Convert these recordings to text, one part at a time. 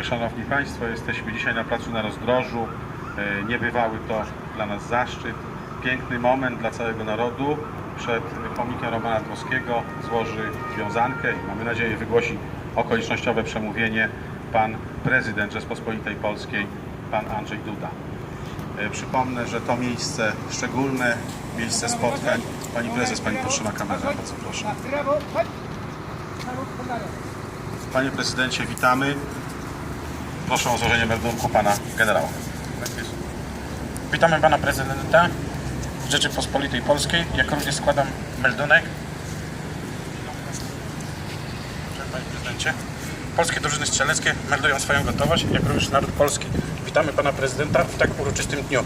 E, Szanowni Państwo, jesteśmy dzisiaj na placu na rozdrożu. E, Niebywały to dla nas zaszczyt. Piękny moment dla całego narodu. Przed pomnikiem Romana Dmowskiego złoży wiązankę i mamy nadzieję wygłosi okolicznościowe przemówienie pan prezydent Rzeczpospolitej Polskiej, pan Andrzej Duda. E, Przypomnę, że to miejsce szczególne, miejsce spotkań. Pani prezes, pani potrzyma kamerę, bardzo proszę. Panie prezydencie, witamy. Proszę o złożenie meldunku pana generała. Witamy pana prezydenta Rzeczypospolitej Polskiej. Jak również składam meldunek. Panie prezydencie. Polskie drużyny strzeleckie meldują swoją gotowość, jak również naród polski. Witamy pana prezydenta w tak uroczystym dniu.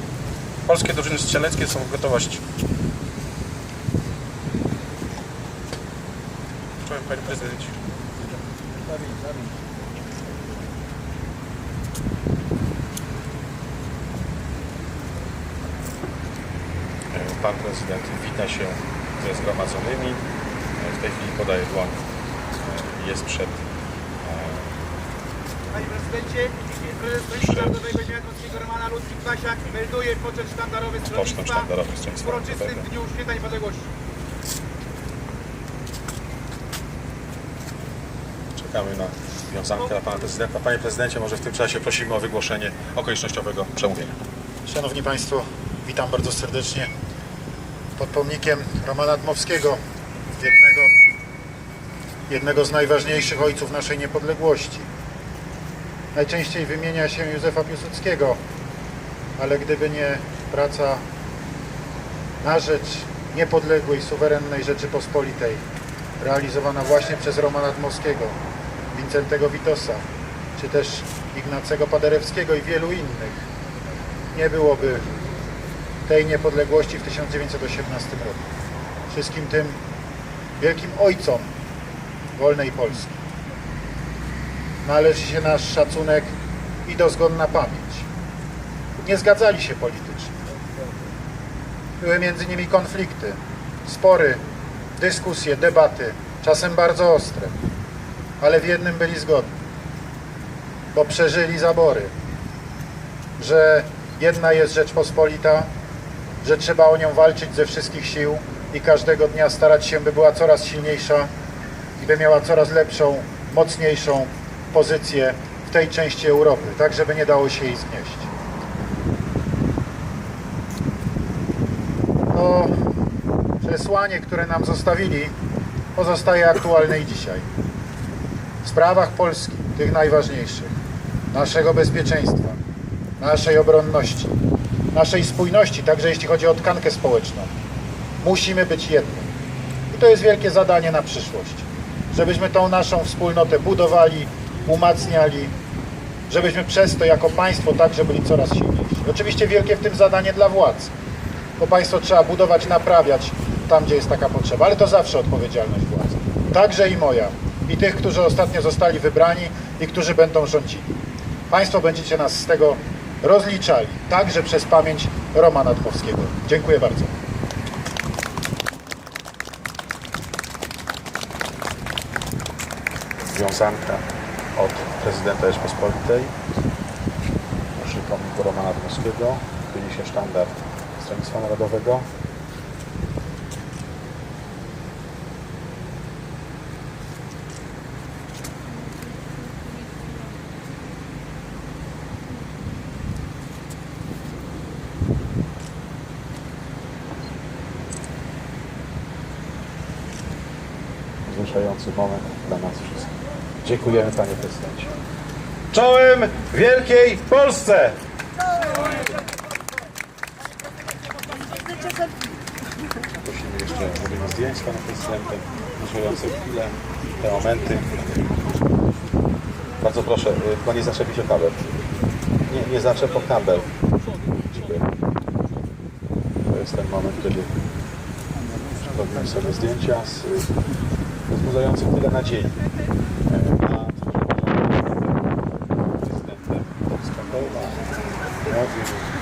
Polskie drużyny strzeleckie są w gotowości. Czołem panie prezydencie. Pan prezydent wita się ze zgromadzonymi. E, W tej chwili podaje dłoń. E, Jest przed Panie prezydencie, prezes Polskiego Narodowego Dnia Polskiego Romana Ludwik Pasiak melduje poczet sztandarowy stronnictwa w uroczystym. Dniu Święta Niepodległości. Czekamy na wiązankę dla pana prezydenta. Panie prezydencie, może w tym czasie prosimy o wygłoszenie okolicznościowego przemówienia. Szanowni Państwo, witam bardzo serdecznie pod pomnikiem Romana Dmowskiego, jednego, jednego z najważniejszych ojców naszej niepodległości. Najczęściej wymienia się Józefa Piłsudskiego, ale gdyby nie praca na rzecz niepodległej, suwerennej Rzeczypospolitej, realizowana właśnie przez Romana Dmowskiego, Wincentego Witosa, czy też Ignacego Paderewskiego i wielu innych, nie byłoby tej niepodległości w 1918 roku. Wszystkim tym wielkim ojcom wolnej Polski należy się nasz szacunek i dozgodna pamięć. Nie zgadzali się politycznie. Były między nimi konflikty, spory, dyskusje, debaty, czasem bardzo ostre, ale w jednym byli zgodni, bo przeżyli zabory, że jedna jest Rzeczpospolita, że trzeba o nią walczyć ze wszystkich sił i każdego dnia starać się, by była coraz silniejsza i by miała coraz lepszą, mocniejszą pozycję w tej części Europy, tak żeby nie dało się jej znieść. To przesłanie, które nam zostawili, pozostaje aktualne i dzisiaj. W sprawach Polski, tych najważniejszych, naszego bezpieczeństwa, naszej obronności, naszej spójności, także jeśli chodzi o tkankę społeczną. Musimy być jednym. I to jest wielkie zadanie na przyszłość. Żebyśmy tą naszą wspólnotę budowali, umacniali, żebyśmy przez to jako państwo także byli coraz silniejsi. Oczywiście wielkie w tym zadanie dla władz, bo państwo trzeba budować, naprawiać tam, gdzie jest taka potrzeba, ale to zawsze odpowiedzialność władzy. Także i moja, i tych, którzy ostatnio zostali wybrani i którzy będą rządzili. Państwo będziecie nas z tego rozliczali, także przez pamięć Romana Dmowskiego. Dziękuję bardzo. Wiązanka od prezydenta Rzeczpospolitej przy pomniku Romana Dmowskiego. Wyniesie sztandar Stronnictwa Narodowego. Wzruszający moment dla nas wszystkich. Dziękujemy panie prezydencie. Czołem Wielkiej Polsce! Prosimy jeszcze o zrobienie zdjęć z panem prezydentem, wzruszające chwile, te momenty. Bardzo proszę, y, tylko nie zaczepić o kabel. Nie, nie zaczep o kabel. Dziękuję. To jest ten moment, kiedy robimy sobie zdjęcia z wzbudzającym tyle nadziei e, na że prezydentem Polska pełna młodych